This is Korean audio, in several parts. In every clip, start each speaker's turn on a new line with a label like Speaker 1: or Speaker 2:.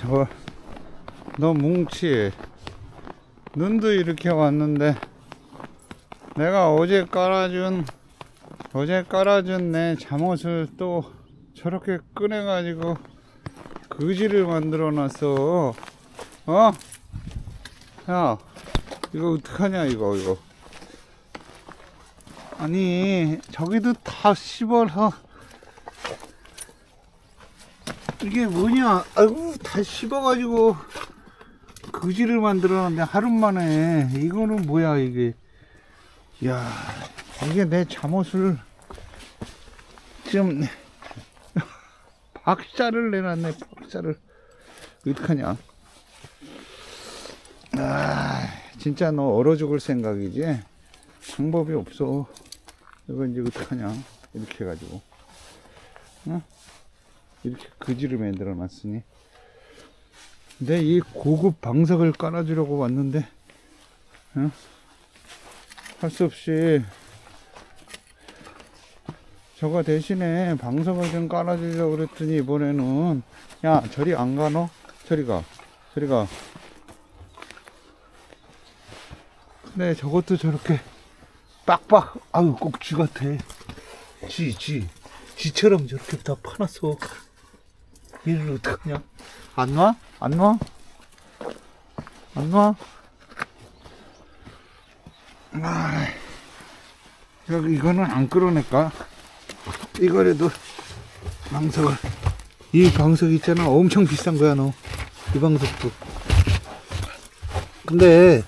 Speaker 1: 저거 너 뭉치. 눈도 이렇게 왔는데 내가 어제 깔아준 어제 깔아준 내 잠옷을 또 저렇게 꺼내 가지고 거지를 만들어 놨어. 어? 야 이거 어떡하냐 이거 이거. 아니 저기도 다 씹어서 이게 뭐냐? 아이고 다 씹어가지고 거지를 만들어놨는데 하루 만에. 이거는 뭐야 이게? 야 이게 내 잠옷을 지금 박살을 내놨네 박살을. 어떡하냐? 아 진짜 너 얼어 죽을 생각이지? 방법이 없어. 이거 이제 어떡하냐? 이렇게 해가지고. 응? 이렇게 거지를 만들어 놨으니. 내이 고급 방석을 깔아주려고 왔는데 응? 할수 없이. 저거 대신에 방석을 좀 깔아주려고 그랬더니 이번에는 야 저리 안 가노? 저리 가 저리 가. 근데 저것도 저렇게 빡빡 아유 꼭쥐 같아. 쥐 쥐. 쥐처럼 저렇게 다 파놨어 얘를 어떡하냐 안 와? 안 와? 안 와? 아, 이거는 안 끌어낼까? 이거라도 방석을 이 방석 있잖아 엄청 비싼 거야 너 이 방석도 근데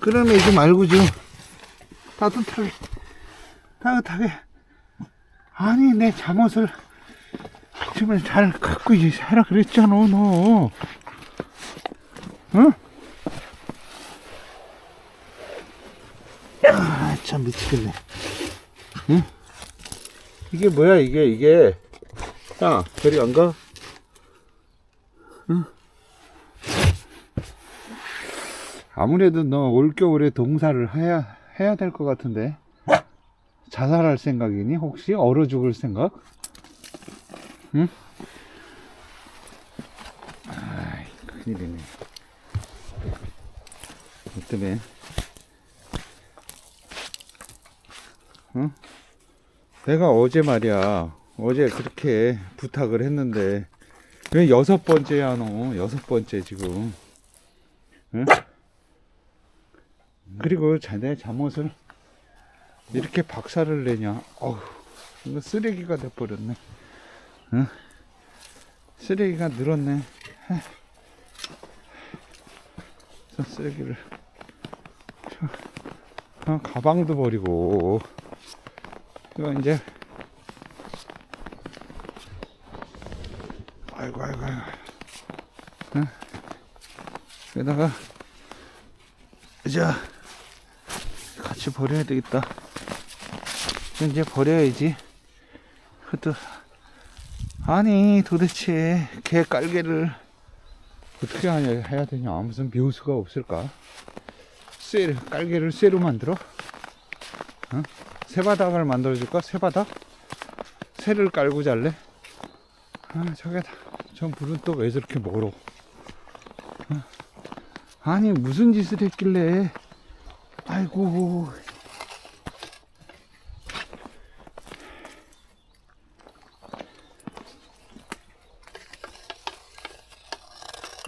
Speaker 1: 끌어내지 말고 좀 따뜻하게 따뜻하게 아니 내 잠옷을 좀잘 갖고 이제 해라 그랬잖아 너 응? 아참 미치겠네 응? 이게 뭐야 이게 이게 야 저리 안 가? 응? 아무래도 너 올겨울에 동사를 해야 해야 될 것 같은데 자살할 생각이니 혹시 얼어 죽을 생각? 응? 아이 큰일이네 이 때문에 응? 내가 어제 말이야 어제 그렇게 부탁을 했는데 왜 여섯 번째야 너 여섯 번째 지금 응? 그리고 자네 잠옷을 이렇게 박살을 내냐 어휴 이거 쓰레기가 돼버렸네 응? 쓰레기가 늘었네. 저 쓰레기를. 저, 어, 가방도 버리고. 이거 이제. 아이고 아이고 아이고. 응? 여기다가 자 같이 버려야 되겠다. 이제 버려야지. 그것도 아니 도대체 개 깔개를 어떻게 하냐 해야 되냐. 무슨 묘수가 없을까? 쇠 깔개를 쇠로 만들어? 어? 새바닥을 만들어줄까? 새바닥? 새를 깔고 잘래? 아 저게다 저 불은 또 왜 저렇게 멀어? 어? 아니 무슨 짓을 했길래? 아이고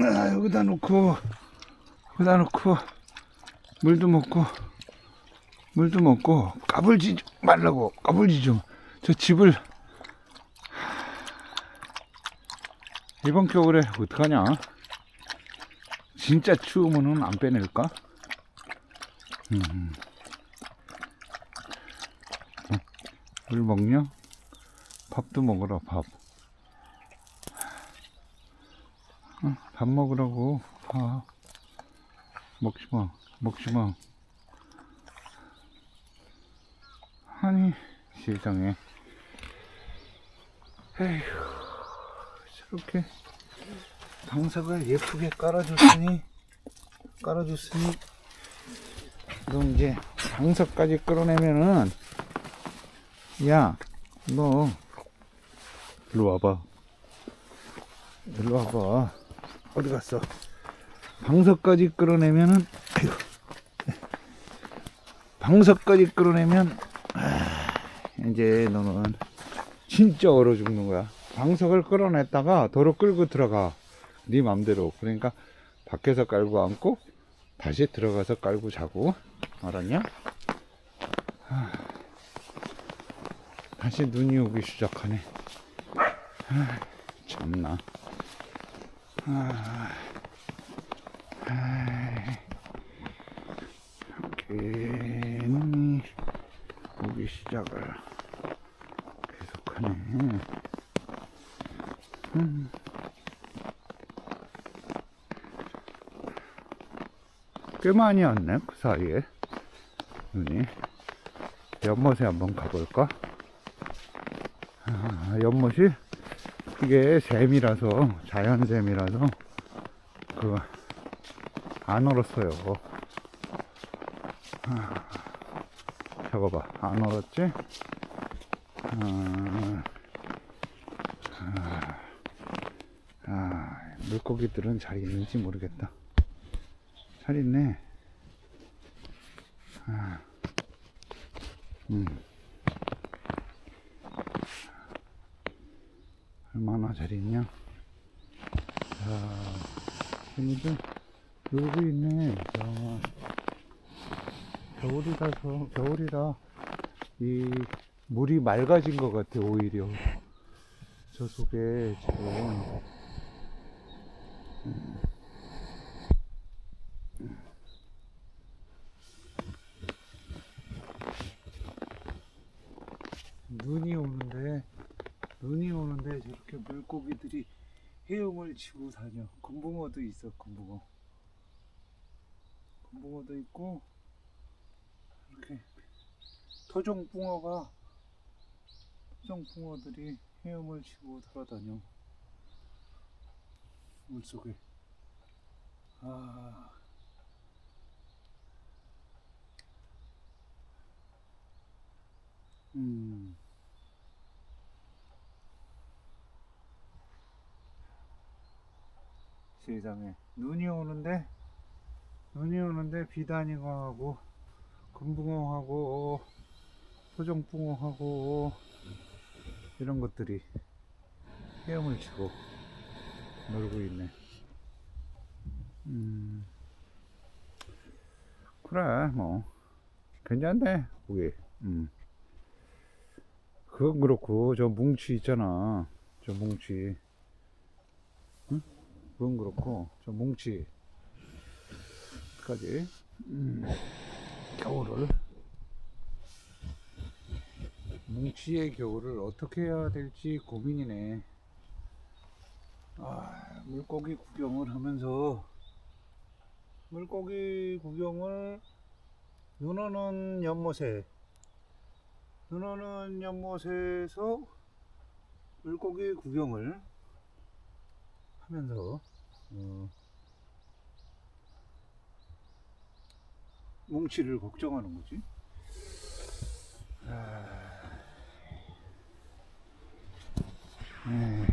Speaker 1: 아, 여기다 놓고 여기다 놓고 물도 먹고 물도 먹고 까불지 말라고 까불지 좀 저 집을 이번 겨울에 어떡하냐? 진짜 추우면은 안 빼낼까? 음. 어, 물 먹냐? 밥도 먹어라 밥 어, 밥 먹으라고. 밥 먹지마 먹지마. 아니 세상에. 에휴 저렇게 방사가 예쁘게 깔아줬으니 깔아줬으니 너 이제 방석까지 끌어내면은 야 너 일로 와봐. 일로 와봐 어디 갔어? 방석까지 끌어내면은 아이고. 방석까지 끌어내면 아, 이제 너는 진짜 얼어 죽는 거야. 방석을 끌어냈다가 도로 끌고 들어가. 네 맘대로. 그러니까 밖에서 깔고 앉고 다시 들어가서 깔고 자고. 알았냐? 아, 다시 눈이 오기 시작하네. 아, 참나. 아, 아, 괜히 오기 시작을 계속하네. 음. 꽤 많이 왔네, 그 사이에. 눈이. 연못에 한번 가볼까? 아, 연못이 이게 샘이라서, 자연샘이라서, 그, 안 얼었어요. 아, 저거 봐. 안 얼었지? 아, 아, 아, 물고기들은 잘 있는지 모르겠다. 잘 있네. 아, 음. 얼마나 잘 있냐? 자, 얘네들 놀고 있네. 자, 겨울이라서, 겨울이라 이 물이 맑아진 것 같아, 오히려. 저 속에 지금. 눈이 오는데 눈이 오는데 저렇게 물고기들이 헤엄을 치고 다녀. 금붕어도 있어 금붕어 금붕어도 있고 이렇게 토종붕어가 토종붕어들이 헤엄을 치고 돌아다녀. 물속에. 아. 음. 세상에 눈이 오는데 눈이 오는데 비단잉어하고 금붕어하고 소정붕어하고 이런 것들이 헤엄을 치고 놀고 있네. 음. 그래 뭐 괜찮네 거기. 음. 그건 그렇고 저 뭉치 있잖아 저 뭉치 응? 그건 그렇고 저 뭉치. 까지. 음, 겨울을. 뭉치의 겨울을 어떻게 해야 될지 고민이네. 아 물고기 구경을 하면서. 물고기 구경을 눈 오는 연못에 눈 오는 연못에서 물고기 구경을 하면서 어, 뭉치를 걱정하는 거지. 아, 네.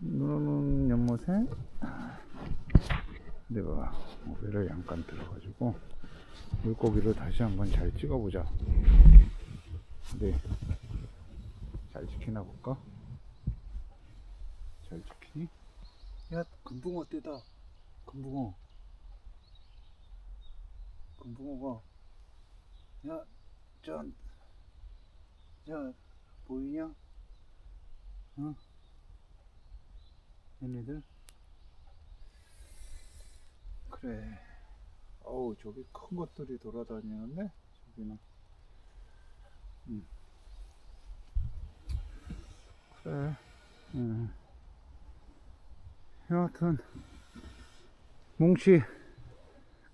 Speaker 1: 눈 오는 연못에 내가 모래를 잠깐 들어가지고 물고기를 다시 한번 잘 찍어보자. 네. 잘 찍히나 볼까? 잘 찍히니? 야, 금붕어 떼다. 금붕어. 금붕어가. 야, 전. 야, 보이냐? 응? 얘네들? 그래. 어우 저기 큰 것들이 돌아다니는데 저기는 음. 그래 음. 여하튼 뭉치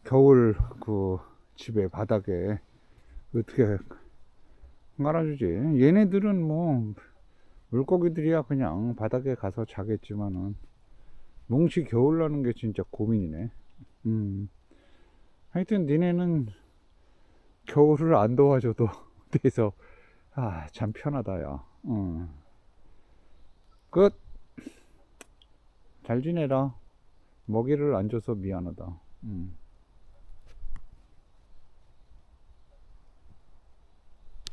Speaker 1: 겨울 그 집에 바닥에 어떻게 깔아주지 얘네들은 뭐 물고기들이야 그냥 바닥에 가서 자겠지만은 뭉치 겨울 나는 게 진짜 고민이네 음. 하여튼 니네는 겨울을 안 도와줘도 돼서 아 참 편하다 야 응. 끝
Speaker 2: 잘 지내라. 먹이를 안 줘서 미안하다. 음.